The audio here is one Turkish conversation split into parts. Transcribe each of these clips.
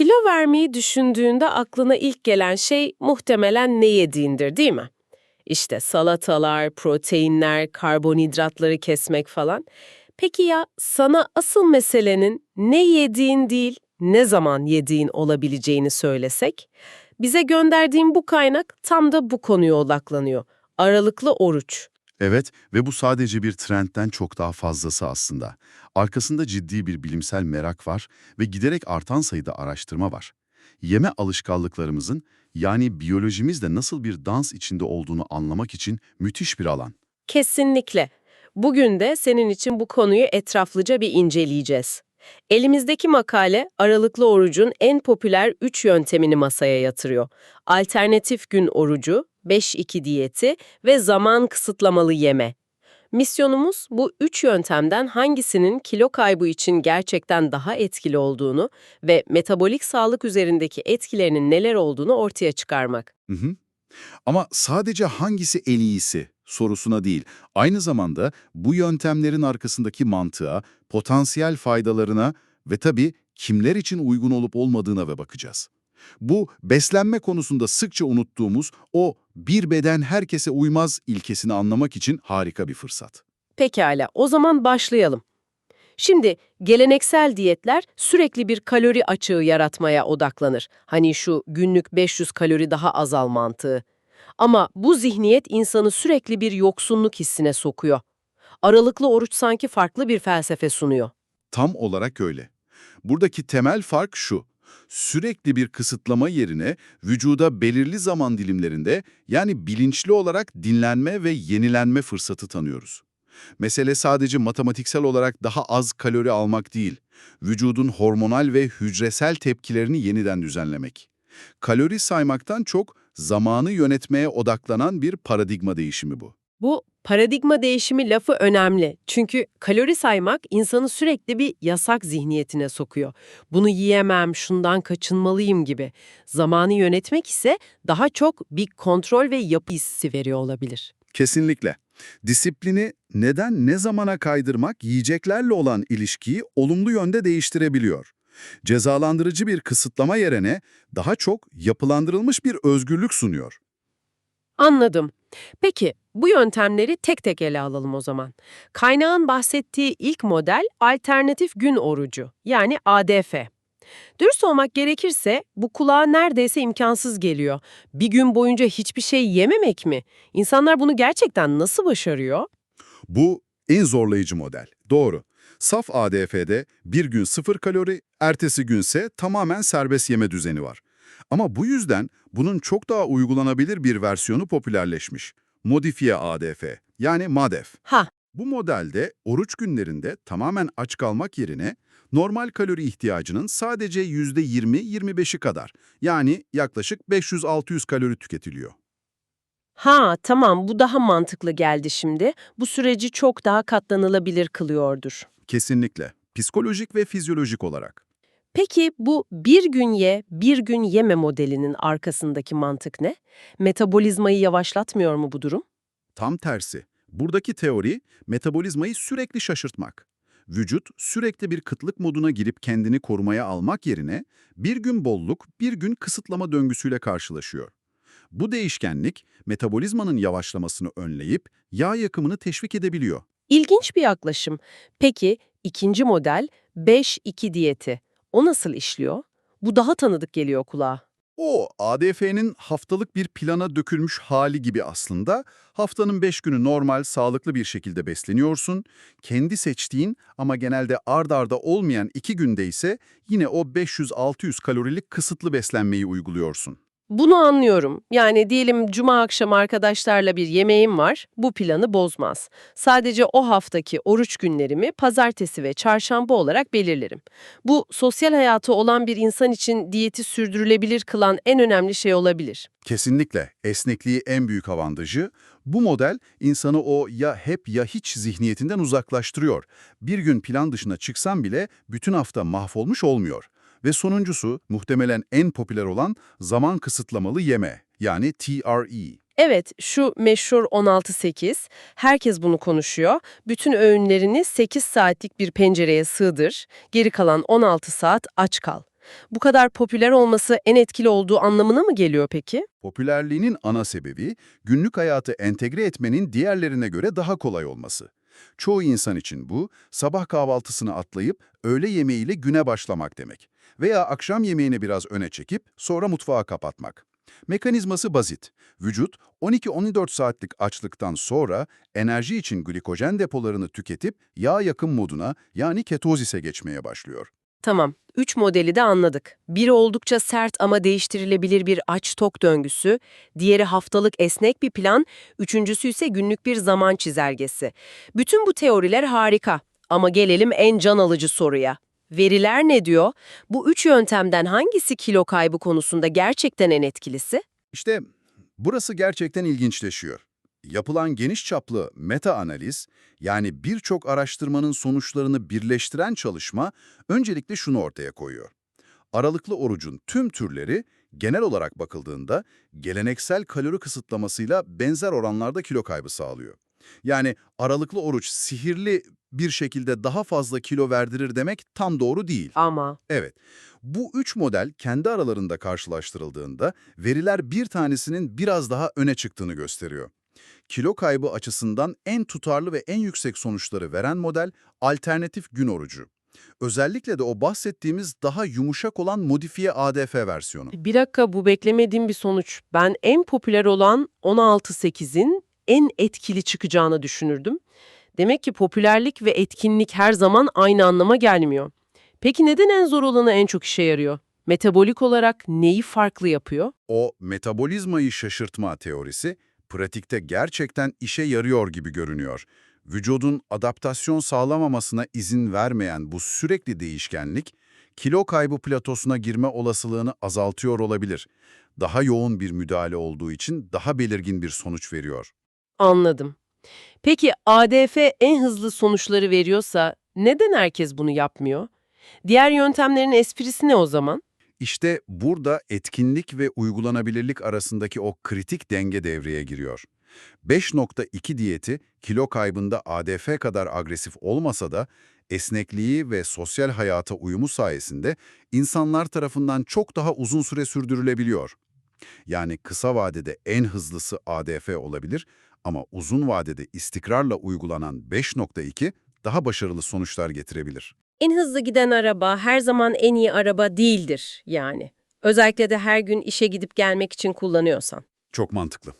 Kilo vermeyi düşündüğünde aklına ilk gelen şey muhtemelen ne yediğindir değil mi? İşte salatalar, proteinler, karbonhidratları kesmek falan. Peki ya sana asıl meselenin ne yediğin değil, ne zaman yediğin olabileceğini söylesek? Bize gönderdiğin bu kaynak tam da bu konuya odaklanıyor. Aralıklı oruç. Evet ve bu sadece bir trendten çok daha fazlası aslında. Arkasında ciddi bir bilimsel merak var ve giderek artan sayıda araştırma var. Yeme alışkanlıklarımızın yani biyolojimizde nasıl bir dans içinde olduğunu anlamak için müthiş bir alan. Kesinlikle. Bugün de senin için bu konuyu etraflıca bir inceleyeceğiz. Elimizdeki makale aralıklı orucun en popüler 3 yöntemini masaya yatırıyor. Alternatif gün orucu, 5-2 diyeti ve zaman kısıtlamalı yeme. Misyonumuz bu üç yöntemden hangisinin kilo kaybı için gerçekten daha etkili olduğunu ve metabolik sağlık üzerindeki etkilerinin neler olduğunu ortaya çıkarmak. Hı hı. Ama sadece hangisi en iyisi sorusuna değil, aynı zamanda bu yöntemlerin arkasındaki mantığa, potansiyel faydalarına ve tabii kimler için uygun olup olmadığına ve bakacağız. Bu beslenme konusunda sıkça unuttuğumuz o bir beden herkese uymaz ilkesini anlamak için harika bir fırsat. Pekala, o zaman başlayalım. Şimdi geleneksel diyetler sürekli bir kalori açığı yaratmaya odaklanır. Hani şu günlük 500 kalori daha azal mantığı. Ama bu zihniyet insanı sürekli bir yoksunluk hissine sokuyor. Aralıklı oruç sanki farklı bir felsefe sunuyor. Tam olarak öyle. Buradaki temel fark şu. Sürekli bir kısıtlama yerine vücuda belirli zaman dilimlerinde yani bilinçli olarak dinlenme ve yenilenme fırsatı tanıyoruz. Mesele sadece matematiksel olarak daha az kalori almak değil, vücudun hormonal ve hücresel tepkilerini yeniden düzenlemek. Kalori saymaktan çok zamanı yönetmeye odaklanan bir paradigma değişimi bu. Bu paradigma değişimi lafı önemli. Çünkü kalori saymak insanı sürekli bir yasak zihniyetine sokuyor. Bunu yiyemem, şundan kaçınmalıyım gibi. Zamanı yönetmek ise daha çok bir kontrol ve yapı hissi veriyor olabilir. Kesinlikle. Disiplini neden ne zamana kaydırmak yiyeceklerle olan ilişkiyi olumlu yönde değiştirebiliyor. Cezalandırıcı bir kısıtlama yerine daha çok yapılandırılmış bir özgürlük sunuyor. Anladım. Peki bu yöntemleri tek tek ele alalım o zaman. Kaynağın bahsettiği ilk model alternatif gün orucu yani ADF. Dürüst olmak gerekirse bu kulağa neredeyse imkansız geliyor. Bir gün boyunca hiçbir şey yememek mi? İnsanlar bunu gerçekten nasıl başarıyor? Bu en zorlayıcı model. Doğru. Saf ADF'de bir gün sıfır kalori, ertesi günse tamamen serbest yeme düzeni var. Ama bu yüzden bunun çok daha uygulanabilir bir versiyonu popülerleşmiş. Modifiye ADF yani MADEF. Ha, Bu modelde oruç günlerinde tamamen aç kalmak yerine normal kalori ihtiyacının sadece %20-25'i kadar yani yaklaşık 500-600 kalori tüketiliyor. ha tamam bu daha mantıklı geldi şimdi. Bu süreci çok daha katlanılabilir kılıyordur. Kesinlikle. Psikolojik ve fizyolojik olarak. Peki bu bir gün ye, bir gün yeme modelinin arkasındaki mantık ne? Metabolizmayı yavaşlatmıyor mu bu durum? Tam tersi. Buradaki teori metabolizmayı sürekli şaşırtmak. Vücut sürekli bir kıtlık moduna girip kendini korumaya almak yerine bir gün bolluk, bir gün kısıtlama döngüsüyle karşılaşıyor. Bu değişkenlik metabolizmanın yavaşlamasını önleyip yağ yakımını teşvik edebiliyor. İlginç bir yaklaşım. Peki ikinci model 5-2 diyeti. O nasıl işliyor? Bu daha tanıdık geliyor kulağa. O ADF'nin haftalık bir plana dökülmüş hali gibi aslında. Haftanın 5 günü normal, sağlıklı bir şekilde besleniyorsun. Kendi seçtiğin ama genelde ard arda olmayan 2 günde ise yine o 500-600 kalorilik kısıtlı beslenmeyi uyguluyorsun. Bunu anlıyorum. Yani diyelim cuma akşamı arkadaşlarla bir yemeğim var, bu planı bozmaz. Sadece o haftaki oruç günlerimi pazartesi ve çarşamba olarak belirlerim. Bu sosyal hayatı olan bir insan için diyeti sürdürülebilir kılan en önemli şey olabilir. Kesinlikle esnekliği en büyük avantajı. Bu model insanı o ya hep ya hiç zihniyetinden uzaklaştırıyor. Bir gün plan dışına çıksan bile bütün hafta mahvolmuş olmuyor. Ve sonuncusu muhtemelen en popüler olan zaman kısıtlamalı yeme yani TRE. Evet, şu meşhur 16-8, herkes bunu konuşuyor. Bütün öğünlerini 8 saatlik bir pencereye sığdır, geri kalan 16 saat aç kal. Bu kadar popüler olması en etkili olduğu anlamına mı geliyor peki? Popülerliğinin ana sebebi günlük hayatı entegre etmenin diğerlerine göre daha kolay olması. Çoğu insan için bu, sabah kahvaltısını atlayıp öğle yemeğiyle güne başlamak demek. Veya akşam yemeğini biraz öne çekip sonra mutfağı kapatmak. Mekanizması basit. Vücut 12-14 saatlik açlıktan sonra enerji için glikojen depolarını tüketip yağ yakım moduna yani ketozise geçmeye başlıyor. Tamam, üç modeli de anladık. Biri oldukça sert ama değiştirilebilir bir aç-tok döngüsü, diğeri haftalık esnek bir plan, üçüncüsü ise günlük bir zaman çizelgesi. Bütün bu teoriler harika ama gelelim en can alıcı soruya. Veriler ne diyor? Bu üç yöntemden hangisi kilo kaybı konusunda gerçekten en etkilisi? İşte burası gerçekten ilginçleşiyor. Yapılan geniş çaplı meta-analiz, yani birçok araştırmanın sonuçlarını birleştiren çalışma, öncelikle şunu ortaya koyuyor. Aralıklı orucun tüm türleri genel olarak bakıldığında geleneksel kalori kısıtlamasıyla benzer oranlarda kilo kaybı sağlıyor. Yani aralıklı oruç sihirli bir şekilde daha fazla kilo verdirir demek tam doğru değil. Ama Evet, bu üç model kendi aralarında karşılaştırıldığında veriler bir tanesinin biraz daha öne çıktığını gösteriyor. Kilo kaybı açısından en tutarlı ve en yüksek sonuçları veren model alternatif gün orucu. Özellikle de o bahsettiğimiz daha yumuşak olan modifiye ADF versiyonu. bir dakika bu beklemediğim bir sonuç. Ben en popüler olan 16-8'in en etkili çıkacağını düşünürdüm. Demek ki popülerlik ve etkinlik her zaman aynı anlama gelmiyor. Peki neden en zor olanı en çok işe yarıyor? Metabolik olarak neyi farklı yapıyor? O metabolizmayı şaşırtma teorisi pratikte gerçekten işe yarıyor gibi görünüyor. Vücudun adaptasyon sağlamamasına izin vermeyen bu sürekli değişkenlik, kilo kaybı platosuna girme olasılığını azaltıyor olabilir. Daha yoğun bir müdahale olduğu için daha belirgin bir sonuç veriyor. Anladım. Peki ADF en hızlı sonuçları veriyorsa neden herkes bunu yapmıyor? Diğer yöntemlerin esprisi ne o zaman? İşte burada etkinlik ve uygulanabilirlik arasındaki o kritik denge devreye giriyor. 5.2 diyeti kilo kaybında ADF kadar agresif olmasa da esnekliği ve sosyal hayata uyumu sayesinde insanlar tarafından çok daha uzun süre sürdürülebiliyor. Yani kısa vadede en hızlısı ADF olabilir ama uzun vadede istikrarla uygulanan 5.2 daha başarılı sonuçlar getirebilir. En hızlı giden araba her zaman en iyi araba değildir yani. Özellikle de her gün işe gidip gelmek için kullanıyorsan. Çok mantıklı.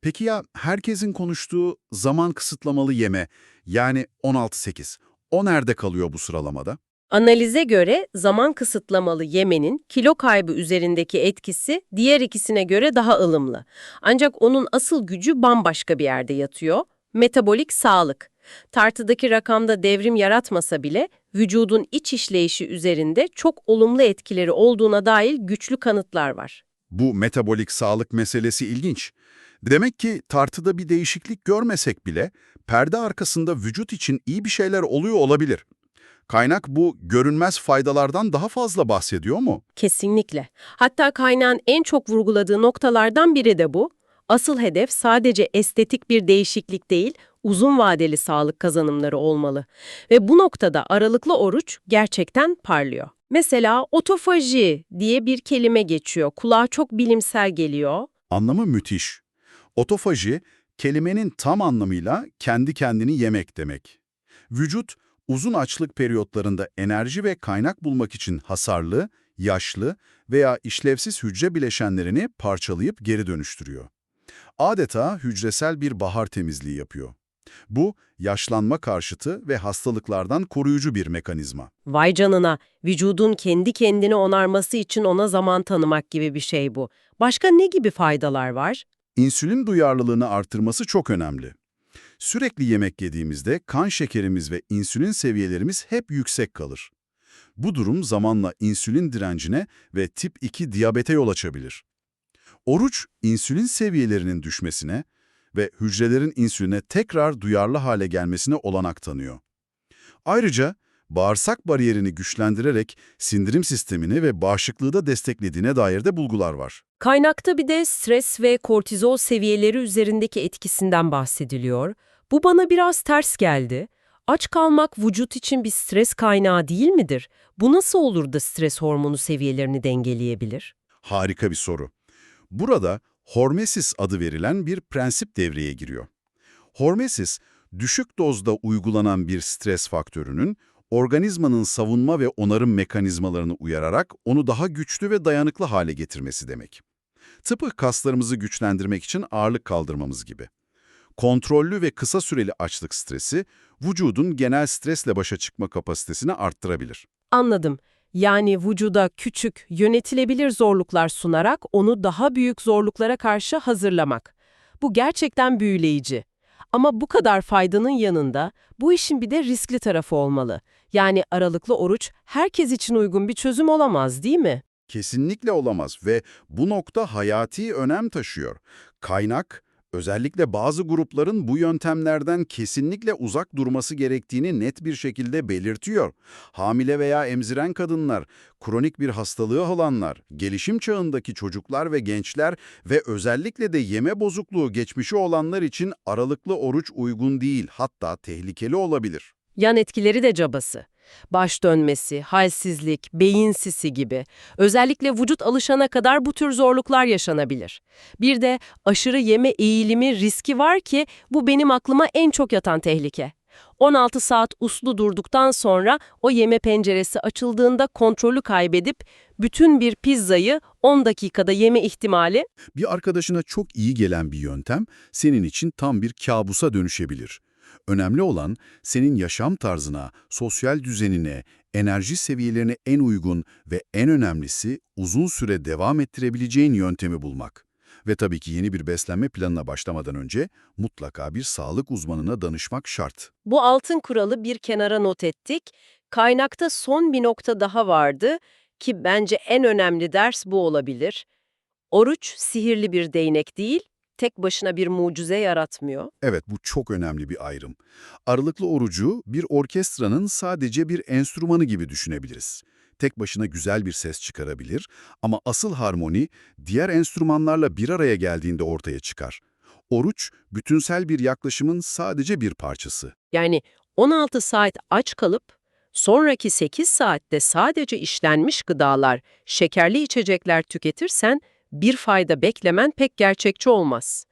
Peki ya herkesin konuştuğu zaman kısıtlamalı yeme yani 16-8 o nerede kalıyor bu sıralamada? Analize göre zaman kısıtlamalı yemenin kilo kaybı üzerindeki etkisi diğer ikisine göre daha ılımlı. Ancak onun asıl gücü bambaşka bir yerde yatıyor. Metabolik sağlık. Tartıdaki rakamda devrim yaratmasa bile vücudun iç işleyişi üzerinde çok olumlu etkileri olduğuna dair güçlü kanıtlar var. Bu metabolik sağlık meselesi ilginç. Demek ki tartıda bir değişiklik görmesek bile perde arkasında vücut için iyi bir şeyler oluyor olabilir. Kaynak bu görünmez faydalardan daha fazla bahsediyor mu? Kesinlikle. Hatta kaynağın en çok vurguladığı noktalardan biri de bu. Asıl hedef sadece estetik bir değişiklik değil, uzun vadeli sağlık kazanımları olmalı. Ve bu noktada aralıklı oruç gerçekten parlıyor. Mesela otofaji diye bir kelime geçiyor. Kulağa çok bilimsel geliyor. Anlamı müthiş. Otofaji, kelimenin tam anlamıyla kendi kendini yemek demek. Vücut, uzun açlık periyotlarında enerji ve kaynak bulmak için hasarlı, yaşlı veya işlevsiz hücre bileşenlerini parçalayıp geri dönüştürüyor. Adeta hücresel bir bahar temizliği yapıyor. Bu, yaşlanma karşıtı ve hastalıklardan koruyucu bir mekanizma. Vay canına, vücudun kendi kendini onarması için ona zaman tanımak gibi bir şey bu. Başka ne gibi faydalar var? İnsülin duyarlılığını artırması çok önemli. Sürekli yemek yediğimizde kan şekerimiz ve insülin seviyelerimiz hep yüksek kalır. Bu durum zamanla insülin direncine ve tip 2 diyabete yol açabilir. Oruç, insülin seviyelerinin düşmesine ve hücrelerin insüline tekrar duyarlı hale gelmesine olanak tanıyor. Ayrıca bağırsak bariyerini güçlendirerek sindirim sistemini ve bağışıklığı da desteklediğine dair de bulgular var. Kaynakta bir de stres ve kortizol seviyeleri üzerindeki etkisinden bahsediliyor. Bu bana biraz ters geldi. Aç kalmak vücut için bir stres kaynağı değil midir? Bu nasıl olur da stres hormonu seviyelerini dengeleyebilir? Harika bir soru. Burada hormesis adı verilen bir prensip devreye giriyor. Hormesis, düşük dozda uygulanan bir stres faktörünün organizmanın savunma ve onarım mekanizmalarını uyararak onu daha güçlü ve dayanıklı hale getirmesi demek. Tıpkı kaslarımızı güçlendirmek için ağırlık kaldırmamız gibi. Kontrollü ve kısa süreli açlık stresi, vücudun genel stresle başa çıkma kapasitesini arttırabilir. Anladım. Yani vücuda küçük, yönetilebilir zorluklar sunarak onu daha büyük zorluklara karşı hazırlamak. Bu gerçekten büyüleyici. Ama bu kadar faydanın yanında bu işin bir de riskli tarafı olmalı. Yani aralıklı oruç herkes için uygun bir çözüm olamaz değil mi? Kesinlikle olamaz ve bu nokta hayati önem taşıyor. Kaynak, özellikle bazı grupların bu yöntemlerden kesinlikle uzak durması gerektiğini net bir şekilde belirtiyor. Hamile veya emziren kadınlar, kronik bir hastalığı olanlar, gelişim çağındaki çocuklar ve gençler ve özellikle de yeme bozukluğu geçmişi olanlar için aralıklı oruç uygun değil, hatta tehlikeli olabilir. Yan etkileri de cabası. Baş dönmesi, halsizlik, beyin sisi gibi. Özellikle vücut alışana kadar bu tür zorluklar yaşanabilir. Bir de aşırı yeme eğilimi riski var ki bu benim aklıma en çok yatan tehlike. 16 saat uslu durduktan sonra o yeme penceresi açıldığında kontrolü kaybedip bütün bir pizzayı 10 dakikada yeme ihtimali Bir arkadaşına çok iyi gelen bir yöntem senin için tam bir kabusa dönüşebilir. Önemli olan senin yaşam tarzına, sosyal düzenine, enerji seviyelerine en uygun ve en önemlisi uzun süre devam ettirebileceğin yöntemi bulmak. Ve tabii ki yeni bir beslenme planına başlamadan önce mutlaka bir sağlık uzmanına danışmak şart. Bu altın kuralı bir kenara not ettik. Kaynakta son bir nokta daha vardı ki bence en önemli ders bu olabilir. Oruç sihirli bir değnek değil, tek başına bir mucize yaratmıyor. Evet, bu çok önemli bir ayrım. Aralıklı orucu bir orkestranın sadece bir enstrümanı gibi düşünebiliriz. Tek başına güzel bir ses çıkarabilir ama asıl harmoni diğer enstrümanlarla bir araya geldiğinde ortaya çıkar. Oruç, bütünsel bir yaklaşımın sadece bir parçası. Yani 16 saat aç kalıp sonraki 8 saatte sadece işlenmiş gıdalar, şekerli içecekler tüketirsen bir fayda beklemen pek gerçekçi olmaz.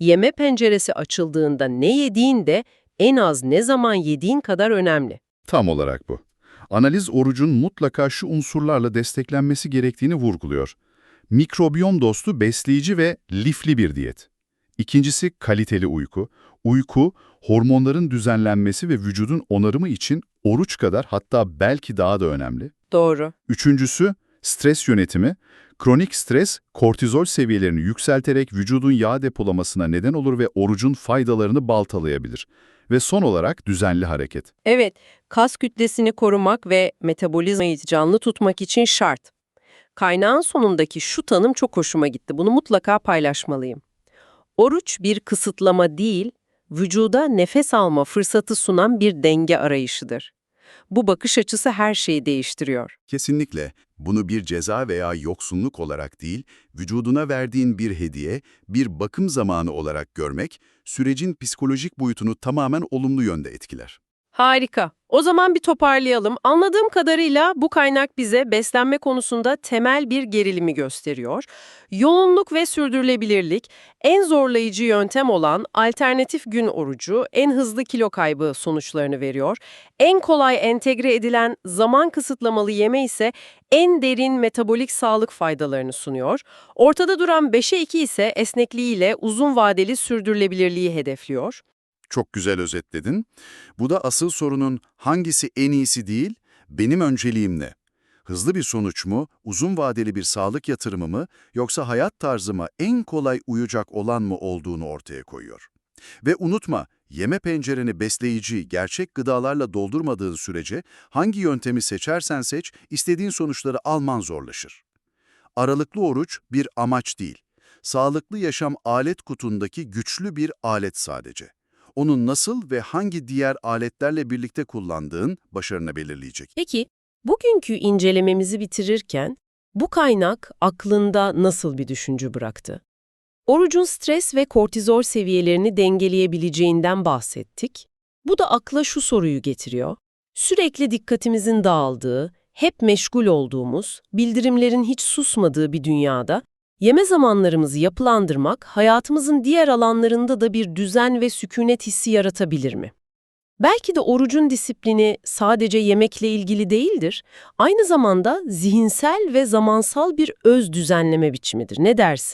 Yeme penceresi açıldığında ne yediğin de en az ne zaman yediğin kadar önemli. Tam olarak bu. Analiz orucun mutlaka şu unsurlarla desteklenmesi gerektiğini vurguluyor. Mikrobiyom dostu besleyici ve lifli bir diyet. İkincisi kaliteli uyku. Uyku, hormonların düzenlenmesi ve vücudun onarımı için oruç kadar hatta belki daha da önemli. Doğru. Üçüncüsü stres yönetimi. Kronik stres, kortizol seviyelerini yükselterek vücudun yağ depolamasına neden olur ve orucun faydalarını baltalayabilir. Ve son olarak düzenli hareket. Evet, kas kütlesini korumak ve metabolizmayı canlı tutmak için şart. Kaynağın sonundaki şu tanım çok hoşuma gitti. Bunu mutlaka paylaşmalıyım. Oruç bir kısıtlama değil, vücuda nefes alma fırsatı sunan bir denge arayışıdır. Bu bakış açısı her şeyi değiştiriyor. Kesinlikle. Bunu bir ceza veya yoksunluk olarak değil, vücuduna verdiğin bir hediye, bir bakım zamanı olarak görmek, sürecin psikolojik boyutunu tamamen olumlu yönde etkiler. Harika. O zaman bir toparlayalım. Anladığım kadarıyla bu kaynak bize beslenme konusunda temel bir gerilimi gösteriyor. Yoğunluk ve sürdürülebilirlik, en zorlayıcı yöntem olan alternatif gün orucu, en hızlı kilo kaybı sonuçlarını veriyor. En kolay entegre edilen zaman kısıtlamalı yeme ise en derin metabolik sağlık faydalarını sunuyor. Ortada duran 5'e 2 ise esnekliğiyle uzun vadeli sürdürülebilirliği hedefliyor. Çok güzel özetledin. Bu da asıl sorunun hangisi en iyisi değil, benim önceliğim ne? Hızlı bir sonuç mu, uzun vadeli bir sağlık yatırımı mı, yoksa hayat tarzıma en kolay uyacak olan mı olduğunu ortaya koyuyor. Ve unutma, yeme pencereni besleyici, gerçek gıdalarla doldurmadığın sürece hangi yöntemi seçersen seç, istediğin sonuçları alman zorlaşır. Aralıklı oruç bir amaç değil. Sağlıklı yaşam alet kutundaki güçlü bir alet sadece. Onun nasıl ve hangi diğer aletlerle birlikte kullandığın başarını belirleyecek. Peki, bugünkü incelememizi bitirirken bu kaynak aklında nasıl bir düşünce bıraktı? Orucun stres ve kortizol seviyelerini dengeleyebileceğinden bahsettik. Bu da akla şu soruyu getiriyor. Sürekli dikkatimizin dağıldığı, hep meşgul olduğumuz, bildirimlerin hiç susmadığı bir dünyada yeme zamanlarımızı yapılandırmak hayatımızın diğer alanlarında da bir düzen ve sükunet hissi yaratabilir mi? Belki de orucun disiplini sadece yemekle ilgili değildir, aynı zamanda zihinsel ve zamansal bir öz düzenleme biçimidir. Ne dersin?